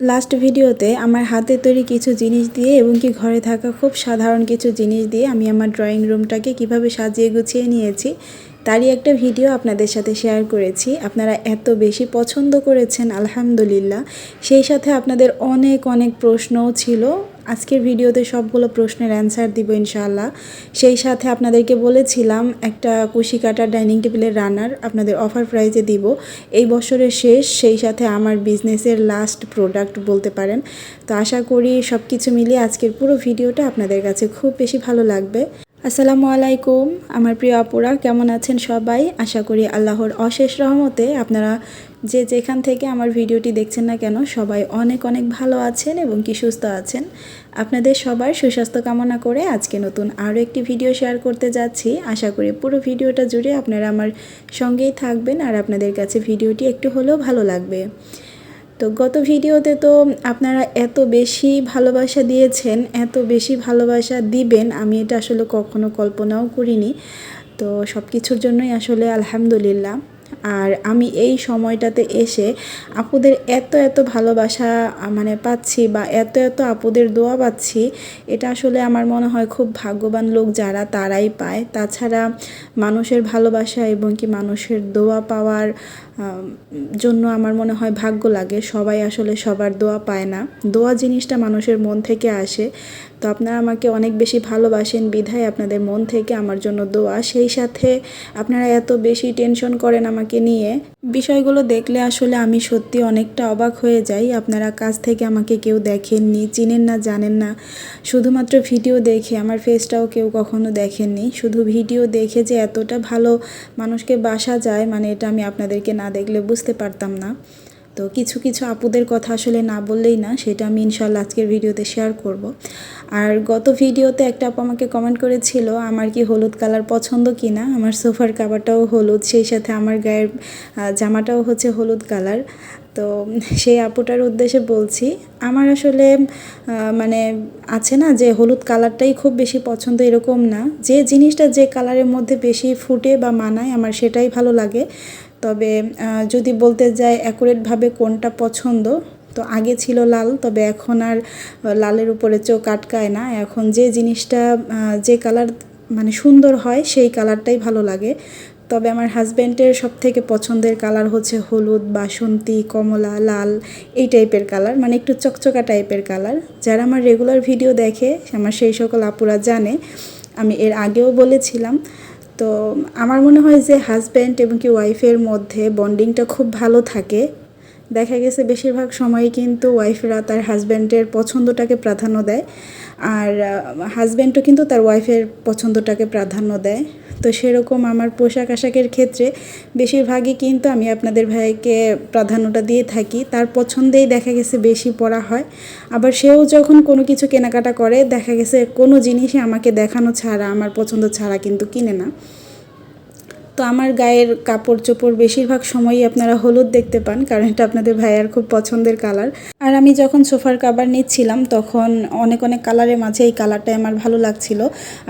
Last ভিডিওতে আমার হাতে তৈরি কিছু জিনিস দিয়ে এবং কি ঘরে থাকা খুব সাধারণ কিছু জিনিস দিয়ে আমি আমার ড্রয়িং রুমটাকে কীভাবে সাজিয়ে গুছিয়ে নিয়েছি, তারই একটা ভিডিও আপনাদের সাথে শেয়ার করেছি। আপনারা এত বেশি পছন্দ করেছেন, আলহামদুলিল্লাহ। সেই সাথে আপনাদের অনেক অনেক প্রশ্নও ছিল। আজকের ভিডিওতে সবগুলো প্রশ্নের অ্যান্সার দিব ইনশাআল্লাহ। সেই সাথে আপনাদেরকে বলেছিলাম, একটা কুশি কাটা ডাইনিং টেবিলের রানার আপনাদের অফার প্রাইজে দিব। এই বছরের শেষ, সেই সাথে আমার বিজনেসের লাস্ট প্রোডাক্ট বলতে পারেন। তো আশা করি সব কিছু মিলিয়ে আজকের পুরো ভিডিওটা আপনাদের কাছে খুব বেশি ভালো লাগবে। আসসালামু আলাইকুম। আমার প্রিয় আপুরা, কেমন আছেন সবাই? আশা করি আল্লাহর অশেষ রহমতে আপনারা যে যেখান থেকে আমার ভিডিওটি দেখছেন না কেন, সবাই অনেক অনেক ভালো আছেন এবং কি সুস্থ আছেন। আপনাদের সবার সুস্বাস্থ্য কামনা করে আজকে নতুন আরও একটি ভিডিও শেয়ার করতে যাচ্ছি। আশা করি পুরো ভিডিওটা জুড়ে আপনারা আমার সঙ্গেই থাকবেন আর আপনাদের কাছে ভিডিওটি একটু হলেও ভালো লাগবে। তো গত ভিডিওতে তো আপনারা এত বেশি ভালোবাসা দিয়েছেন, এত বেশি ভালোবাসা দিবেন, আমি এটা আসলে কখনো কল্পনাও করিনি। তো সব কিছুর জন্যই আসলে আলহামদুলিল্লাহ। আর আমি এই সময়টাতে এসে আপুদের এত এত ভালোবাসা মানে পাচ্ছি বা এত এত আপুদের দোয়া পাচ্ছি, এটা আসলে আমার মনে হয় খুব ভাগ্যবান লোক যারা তারাই পায়। তাছাড়া মানুষের ভালোবাসা এবং কি মানুষের দোয়া পাওয়ার জন্য আমার মনে হয় ভাগ্য লাগে। সবাই আসলে সবার দোয়া পায় না। দোয়া জিনিসটা মানুষের মন থেকে আসে। তো আপনারা আমাকে অনেক বেশি ভালোবাসেন। বিধায় আপনাদের মন থেকে আমার জন্য দোয়া। সেই সাথে আপনারা এত বেশি টেনশন করেন আমাকে নিয়ে। বিষয়গুলো দেখলে আসলে আমি সত্যি অনেকটা অবাক হয়ে যাই। আপনারা কাছ থেকে আমাকে কেউ দেখেননি, চিনেন না, জানেন না। শুধুমাত্র ভিডিও দেখে, আমার ফেসটাও কেউ কখনো দেখেননি। শুধু ভিডিও দেখে যে এতটা ভালো মানুষকে বাসা যায় মানে এটা আমি আপনাদেরকে না দেখলে বুঝতে পারতাম না। তো কিছু কিছু আপুদের কথা আসলে না বললেই না, সেটা আমি ইনশাল্লাহ আজকের ভিডিওতে শেয়ার করব। আর গত ভিডিওতে একটা আপু আমাকে কমেন্ট করেছিল, আমার কি হলুদ কালার পছন্দ কি না আমার সোফার কাবারটাও হলুদ, সেই সাথে আমার গায়ের জামাটাও হচ্ছে হলুদ কালার তো সেই আপুটার উদ্দেশ্যে বলছি, আমার আসলে মানে আছে না যে হলুদ কালারটাই খুব বেশি পছন্দ এরকম না। যে জিনিসটা যে কালারের মধ্যে বেশি ফুটে বা মানায়, আমার সেটাই ভালো লাগে। তবে যদি বলতে যাই অ্যাকুরেটভাবে কোনটা পছন্দ, তো আগে ছিল লাল, তবে এখন আর লালের উপরে চোখ আটকায় না। এখন যে জিনিসটা যে কালার মানে সুন্দর হয়, সেই কালারটাই ভালো লাগে। তবে আমার হাজব্যান্ডের সব থেকে পছন্দের কালার হচ্ছে হলুদ, বাসন্তী, কমলা, লাল, এই টাইপের কালার মানে একটু চকচকা টাইপের কালার যারা আমার রেগুলার ভিডিও দেখে, আমার সেই সকল আপুরা জানে, আমি এর আগেও বলেছিলাম তো আমার মনে হয় যে হাজব্যান্ড এবং কি ওয়াইফের মধ্যে বন্ডিংটা খুব ভালো থাকে। দেখা গেছে বেশিরভাগ সময় কিন্তু ওয়াইফরা তার হাজব্যান্ডের পছন্দটাকে প্রাধান্য দেয়। আর হাজব্যান্ডও কিন্তু তার ওয়াইফের পছন্দটাকে প্রাধান্য দেয়। তো সেরকম আমার পোশাক আশাকের ক্ষেত্রে বেশিরভাগই কিন্তু আমি আপনাদের ভাইকে প্রাধান্যটা দিয়ে থাকি। তার পছন্দেই দেখা গেছে বেশি পড়া হয়। আবার সেও যখন কোনো কিছু কেনাকাটা করে, দেখা গেছে কোনো জিনিসই আমাকে দেখানো ছাড়া, আমার পছন্দ ছাড়া কিন্তু কিনে না। তো আমার গায়ের কাপড় চোপড় বেশিরভাগ সময়ই আপনারা হলুদ দেখতে পান, কারণ এটা আপনাদের ভাইয়ার খুব পছন্দের কালার আর আমি যখন সোফার কাবার নিচ্ছিলাম, তখন অনেক অনেক কালারের মাঝে এই কালারটাই আমার ভালো লাগছিল।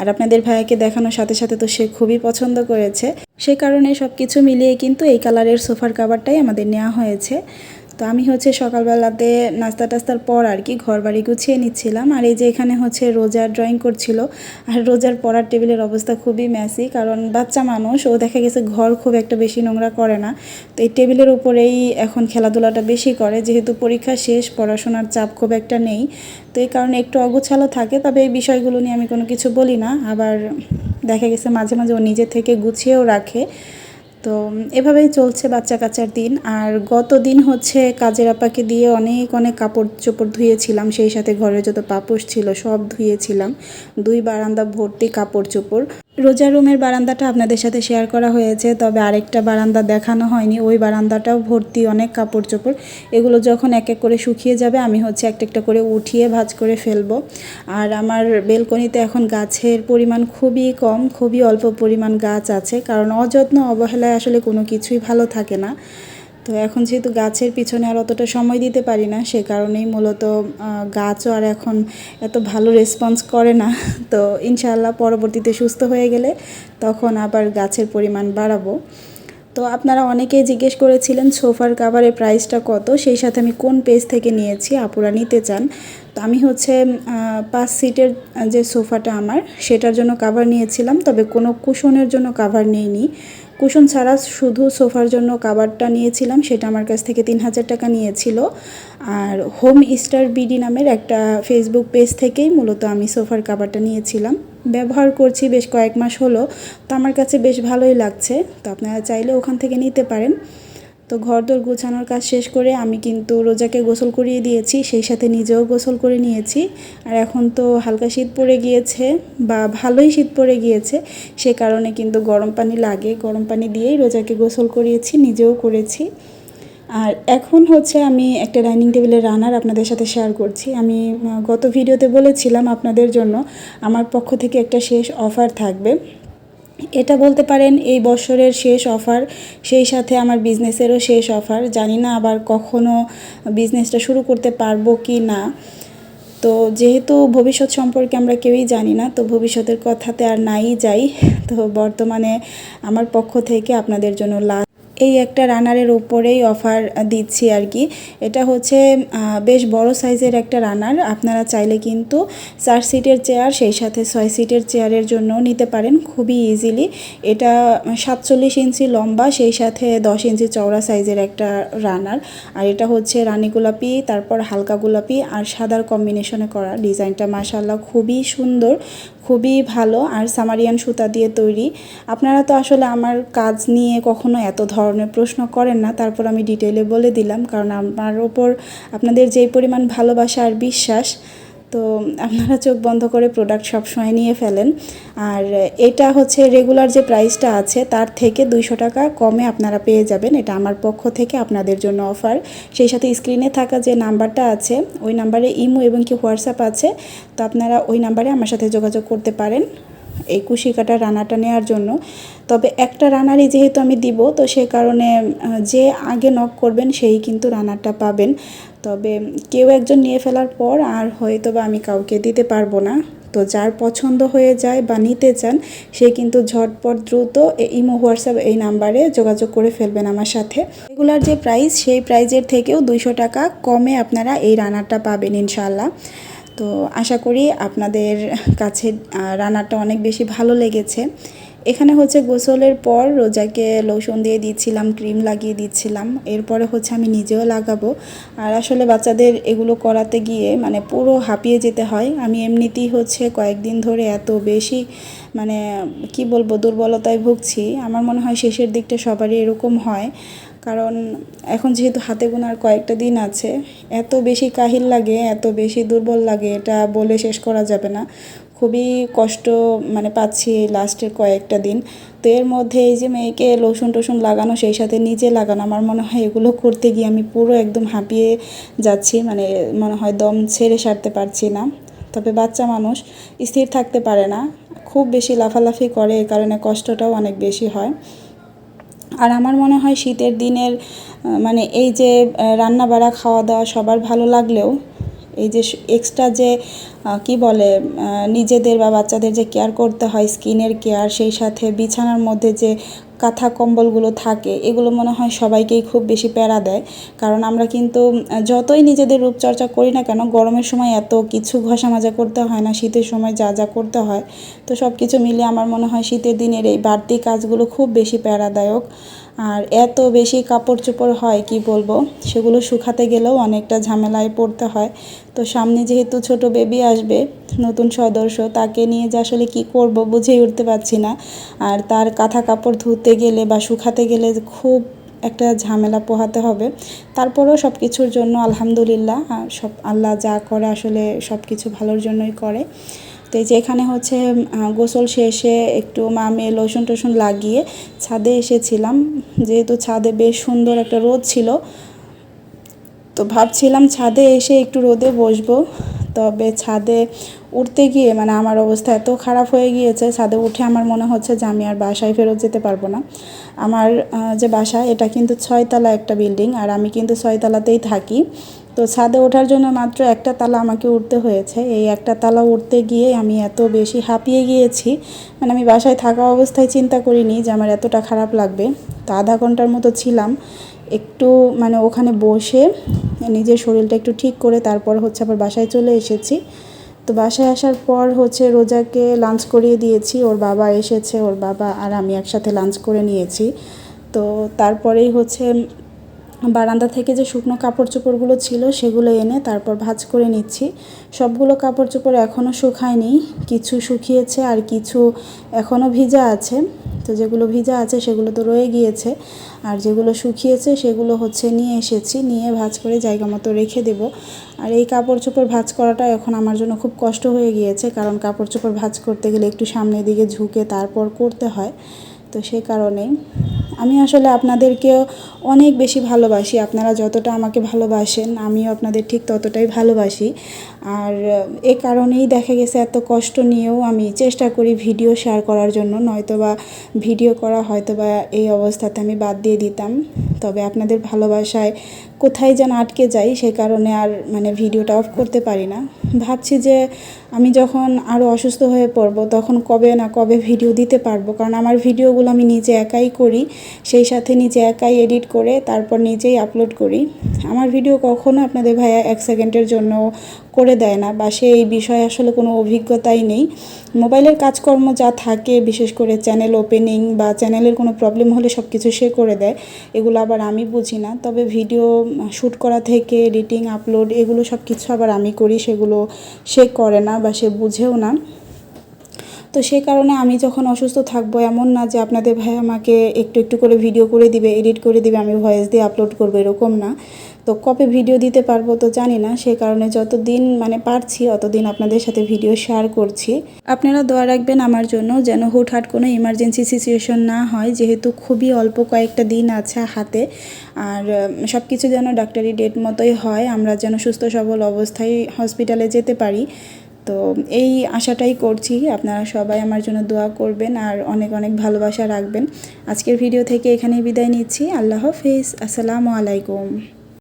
আর আপনাদের ভাইয়াকে দেখানোর সাথে সাথে তো সে খুবই পছন্দ করেছে। সে কারণে সব কিছু মিলিয়ে কিন্তু এই কালারের সোফার কাবারটাই আমাদের নেওয়া হয়েছে। তো আমি হচ্ছে সকালবেলাতে নাস্তা টাস্তার পর আর কি ঘর বাড়ি গুছিয়ে নিচ্ছিলাম। আর এই যে এখানে হচ্ছে রোজার ড্রয়িং করছিল। আর রোজার পড়ার টেবিলের অবস্থা খুবই ম্যাসি কারণ বাচ্চা মানুষ, ও দেখা গেছে ঘর খুব একটা বেশি নোংরা করে না। তো এই টেবিলের উপরেই এখন খেলাধুলাটা বেশি করে। যেহেতু পরীক্ষা শেষ, পড়াশোনার চাপ খুব একটা নেই। তো এই কারণে একটু অগোছালো থাকে। তবে এই বিষয়গুলো নিয়ে আমি কোনো কিছু বলি না। আবার দেখা গেছে মাঝে মাঝে ও নিজে থেকে গুছিয়েও রাখে। তো এভাবেই চলছে বাচ্চা কাচার দিন। আর গত দিন হচ্ছে কাজের আপাকে দিয়ে অনেক অনেক কাপড় চোপড় ধুয়েছিলাম। সেই সাথে ঘরে যত পাপোশ ছিল সব ধুয়েছিলাম। দুই বারান্দা ভর্তি কাপড় চোপড় রোজা রুমের বারান্দাটা আপনাদের সাথে শেয়ার করা হয়েছে, তবে আরেকটা বারান্দা দেখানো হয়নি। ওই বারান্দাটাও ভর্তি অনেক কাপড় চোপড় এগুলো যখন এক এক করে শুকিয়ে যাবে, আমি হচ্ছে একটা একটা করে উঠিয়ে ভাজ করে ফেলব। আর আমার বেলকনিতে এখন গাছের পরিমাণ খুবই কম, খুবই অল্প পরিমাণ গাছ আছে, কারণ অযত্ন অবহেলায় আসলে কোনো কিছুই ভালো থাকে না। তো এখন যেহেতু গাছের পিছনে আর অতটা সময় দিতে পারি না, সে কারণেই মূলত গাছও আর এখন এত ভালো রেসপন্স করে না। তো ইনশাআল্লাহ পরবর্তীতে সুস্থ হয়ে গেলে তখন আবার গাছের পরিমাণ বাড়াবো। তো তো আপনারা অনেকেই জিজ্ঞেস করেছিলেন, সোফার কাভারের প্রাইসটা কত? সেই সাথে আমি কোন পেজ থেকে নিয়েছি? আপুরা নিতে চান। তো আমি হচ্ছে পাঁচ সিটের যে সোফাটা আমার, সেটার জন্য কাভার নিয়েছিলাম, তবে কোনো কুশনের জন্য কাভার নিইনি। কুশন ছাড়া শুধু সোফার জন্য কাবারটা নিয়েছিলাম, সেটা আমার কাছ থেকে তিন হাজার টাকা নিয়েছিল। আর হোম স্টার বিডি নামের একটা ফেসবুক পেজ থেকেই মূলত আমি সোফার কাবারটা নিয়েছিলাম। ব্যবহার করছি বেশ কয়েক মাস হলো, তো আমার কাছে বেশ ভালোই লাগছে। তো আপনারা চাইলে ওখান থেকে নিতে পারেন। তো ঘর দোর গোছানোর কাজ শেষ করে আমি কিন্তু রোজাকে গোসল করিয়ে দিয়েছি, সেই সাথে নিজেও গোসল করে নিয়েছি। আর এখন তো হালকা শীত পড়ে গিয়েছে বা ভালোই শীত পড়ে গিয়েছে, সে কারণে কিন্তু গরম পানি লাগে। গরম পানি দিয়েই রোজাকে গোসল করিয়েছি, নিজেও করেছি। আর এখন হচ্ছে আমি একটা ডাইনিং টেবিলের রানার আপনাদের সাথে শেয়ার করছি। আমি গত ভিডিওতে বলেছিলাম আপনাদের জন্য, আমার পক্ষ থেকে একটা শেষ অফার থাকবে। এটা বলতে পারেন এই বছরের শেষ অফার, সেই সাথে আমার বিজনেসেরও শেষ অফার। জানি না আবার কখনো বিজনেসটা শুরু করতে পারব কি না। তো যেহেতু ভবিষ্যৎ সম্পর্কে আমরা কেউই জানি না, তো ভবিষ্যতের কথাতে আর নাই যাই। তো বর্তমানে আমার পক্ষ থেকে আপনাদের জন্য লাস্ট এই একটা রানারের উপরেই অফার দিচ্ছি আর কি। এটা হচ্ছে বেশ বড় সাইজের একটা রানার আপনারা চাইলে কিন্তু চার সিটের চেয়ার সেই সাথে ছয় সিটের চেয়ারের জন্য নিতে পারেন খুবই ইজিলি এটা সাতচল্লিশ ইঞ্চি লম্বা, সেই সাথে দশ ইঞ্চি চওড়া সাইজের একটা রানার আর এটা হচ্ছে রানী গোলাপি, তারপর হালকা গোলাপি আর সাদার কম্বিনেশনে করা ডিজাইনটা মাসাল্লাহ খুবই সুন্দর, খুবই ভালো। আর সামারিয়ান সুতা দিয়ে তৈরি। আপনারা তো আসলে আমার কাজ নিয়ে কখনো এত ধরনের প্রশ্ন করেন না, তারপর আমি ডিটেলে বলে দিলাম। কারণ আমার ওপর আপনাদের যেই পরিমাণ ভালোবাসা আর বিশ্বাস, তো আপনারা চোখ বন্ধ করে প্রোডাক্ট সবসময় নিয়ে ফেলেন। আর এটা হচ্ছে রেগুলার যে প্রাইসটা আছে, তার থেকে দুইশো টাকা কমে আপনারা পেয়ে যাবেন। এটা আমার পক্ষ থেকে আপনাদের জন্য অফার সেই সাথে স্ক্রিনে থাকা যে নাম্বারটা আছে, ওই নাম্বারে ইমো এবং কি হোয়াটসঅ্যাপ আছে, তো আপনারা ওই নাম্বারে আমার সাথে যোগাযোগ করতে পারেন। এই কুশি কাটা রান্নাটা নেওয়ার জন্য। তবে একটা রানারই যেহেতু আমি দিব, তো সে কারণে যে আগে নক করবেন সেই কিন্তু রানারটা পাবেন। তবে কেউ একজন নিয়ে ফেলার পর আর হয়তো বা আমি কাউকে দিতে পারব না। তো যার পছন্দ হয়ে যায় বা নিতে চান, সে কিন্তু ঝটপট দ্রুত ইমো, হোয়াটসঅ্যাপ এই নাম্বারে যোগাযোগ করে ফেলবেন আমার সাথে। রেগুলার যে প্রাইস সেই প্রাইজের থেকেও দুইশো টাকা কমে আপনারা এই রানারটা পাবেন ইনশাল্লাহ তো আশা করি আপনাদের কাছে রান্নাটা অনেক বেশি ভালো লেগেছে। এখানে হচ্ছে গোসলের পর রোজাকে লোশন দিয়ে দিচ্ছিলাম, ক্রিম লাগিয়ে দিচ্ছিলাম। এরপরে হচ্ছে আমি নিজেও লাগাবো। আর আসলে বাচ্চাদের এগুলো করাতে গিয়ে মানে পুরো হাঁপিয়ে যেতে হয়। আমি এমনিতেই হচ্ছে কয়েকদিন ধরে এত বেশি মানে কি বলব, দুর্বলতায় ভুগছি। আমার মনে হয় শেষের দিকটা সবারই এরকম হয়। কারণ এখন যেহেতু হাতে গোনার কয়েকটা দিন আছে, এত বেশি কাহিল লাগে, এত বেশি দুর্বল লাগে, এটা বলে শেষ করা যাবে না। খুবই কষ্ট মানে পাচ্ছি এই লাস্টের কয়েকটা দিন। তো এর মধ্যে এই যে মেয়েকে লোশন টোশন লাগানো, সেই সাথে নিজে লাগানো, আমার মনে হয় এগুলো করতে গিয়ে আমি পুরো একদম হাঁপিয়ে যাচ্ছি মানে মনে হয় দম ছেড়ে সারতে পারছি না। তবে বাচ্চা মানুষ স্থির থাকতে পারে না, খুব বেশি লাফালাফি করে এই কারণে কষ্টটাও অনেক বেশি হয়। আর আমার মনে হয় শীতের দিনের মানে এই যে রান্না বাড়া খাওয়া দাওয়া সবার ভালো লাগলেও, এই যে এক্সট্রা যে কি বলে নিজেদের বা বাচ্চাদের যে কেয়ার করতে হয় স্কিনের কেয়ার সেই সাথে বিছানার মধ্যে যে কাঁথা কম্বলগুলো থাকে, এগুলো মনে হয় সবাইকেই খুব বেশি প্যারা দেয়। কারণ আমরা কিন্তু যতই নিজেদের রূপচর্চা করি না কেন, গরমের সময় এত কিছু ঘষা মাজা করতে হয় না, শীতের সময় যা যা করতে হয়। তো সব কিছু মিলিয়ে আমার মনে হয় শীতের দিনের এই বাড়তি কাজগুলো খুব বেশি প্যারাদায়ক আর এত বেশি কাপড় চোপড় হয়, কি বলব? সেগুলো শুকাতে গেলেও অনেকটা ঝামেলায় পড়তে হয়। তো সামনে যেহেতু ছোট বেবি আসবে, নতুন সদস্য, তাকে নিয়ে যে আসলে কি করব বুঝেই উঠতে পারছি না। আর তার কাঁথা কাপড় ধুতে গেলে বা শুকাতে গেলে খুব একটা ঝামেলা পোহাতে হবে। তারপরেও সব কিছুর জন্য আলহামদুলিল্লাহ সব আল্লাহ যা করে আসলে সব কিছু ভালোর জন্যই করে। তো এই যে এখানে হচ্ছে গোসল শেষে একটু মামে লোশন টোশন লাগিয়ে ছাদে এসেছিলাম। যেহেতু ছাদে বেশ সুন্দর একটা রোদ ছিল, তো ভাবছিলাম ছাদে এসে একটু রোদে বসবো। তবে ছাদে উঠতে গিয়ে মানে আমার অবস্থা এত খারাপ হয়ে গিয়েছে, ছাদে উঠে আমার মনে হচ্ছে যে আমি আর বাসায় ফেরত যেতে পারব না। আমার যে বাসা, এটা কিন্তু ছয়তলা একটা বিল্ডিং, আর আমি কিন্তু ছয়তলাতেই থাকি। তো ছাদে ওঠার জন্য মাত্র একটা তালা আমাকে উঠতে হয়েছে। এই একটা তালা উঠতে গিয়ে আমি এত বেশি হাঁপিয়ে গিয়েছি মানে আমি বাসায় থাকা অবস্থায় চিন্তা করিনি যে আমার এতটা খারাপ লাগবে। তো আধা ঘণ্টার মতো ছিলাম, একটু মানে ওখানে বসে নিজের শরীরটা একটু ঠিক করে তারপর হচ্ছে আবার বাসায় চলে এসেছি। তো বাসায় আসার পর হচ্ছে রোজাকে লাঞ্চ করিয়ে দিয়েছি, ওর বাবা এসেছে, ওর বাবা আর আমি একসাথে লাঞ্চ করে নিয়েছি। তো তারপরেই হচ্ছে বারান্দা থেকে যে শুকনো কাপড় চোপড়গুলো ছিল সেগুলো এনে তারপর ভাজ করে নিচ্ছি। সবগুলো কাপড় চোপড় এখনও শুকায়নি, কিছু শুকিয়েছে আর কিছু এখনও ভিজা আছে। তো যেগুলো ভিজা আছে সেগুলো তো রয়ে গিয়েছে, আর যেগুলো শুকিয়েছে সেগুলো হচ্ছে নিয়ে এসেছি, নিয়ে ভাজ করে জায়গা মতো রেখে দেব। আর এই কাপড় চোপড় ভাজ করাটা এখন আমার জন্য খুব কষ্ট হয়ে গিয়েছে, কারণ কাপড় চোপড় ভাজ করতে গেলে একটু সামনের দিকে ঝুঁকে তারপর করতে হয়। তো সে কারণেই আমি আসলে আপনাদেরকেও অনেক বেশি ভালোবাসি। আপনারা যতটা আমাকে ভালোবাসেন, আমিও আপনাদের ঠিক ততটাই ভালোবাসি। আর এ কারণেই দেখা গেছে এত কষ্ট নিয়েও আমি চেষ্টা করি ভিডিও শেয়ার করার জন্য। নয়তো বা ভিডিও করা হয়তো বা এই অবস্থাতে আমি বাদ দিয়ে দিতাম। তবে আপনাদের ভালোবাসায় কোথায় যেন আটকে যাই, সে কারণে আর মানে ভিডিওটা অফ করতে পারি না। ভাবছি যে আমি যখন আরও অসুস্থ হয়ে পড়ব, তখন কবে না কবে ভিডিও দিতে পারব। কারণ আমার ভিডিওগুলো আমি নিজে একাই করি। সেই সাথে নিজে একাই এডিট করে তারপর নিজেই আপলোড করি। আমার ভিডিও কখনো আপনাদের ভাইয়া এক সেকেন্ডের জন্য করে দেয় না, বা সে এই বিষয়ে আসলে কোনো অভিজ্ঞতাই নেই। মোবাইলের কাজকর্ম যা থাকে, বিশেষ করে চ্যানেল ওপেনিং বা চ্যানেলের কোনো প্রবলেম হলে সব কিছু সে করে দেয়, এগুলো আবার আমি বুঝি না। তবে ভিডিও শ্যুট করা থেকে এডিটিং আপলোড এগুলো সব কিছু আবার আমি করি, সেগুলো সে করে না বা সে বুঝেও না। তো সেই কারণে আমি যখন অসুস্থ থাকব, এমন না যে আপনাদের ভাই আমাকে একটু একটু করে ভিডিও করে দিবে এডিট করে দিবে, আমি ভয়েস দিয়ে আপলোড করব, এরকম না। তো কবে ভিডিও দিতে পারব তো জানি না সেই কারণে যতদিন মানে পারছি, অতদিন আপনাদের সাথে ভিডিও শেয়ার করছি। আপনারা দোয়া রাখবেন আমার জন্য যেন হুটহাট কোনো ইমার্জেন্সি সিচুয়েশন না হয়, যেহেতু খুবই অল্প কয়েকটা দিন আছে হাতে। আর সব কিছু যেন ডাক্তারি ডেট মতোই হয়, আমরা যেন সুস্থ সবল অবস্থায় হসপিটালে যেতে পারি। তো এই আশাটাই করছি আপনারা সবাই আমার জন্য দোয়া করবেন আর অনেক অনেক ভালোবাসা রাখবেন। আজকের ভিডিও থেকে এখানেই বিদায় নিচ্ছি। আল্লাহ হাফিজ। আসসালামু আলাইকুম।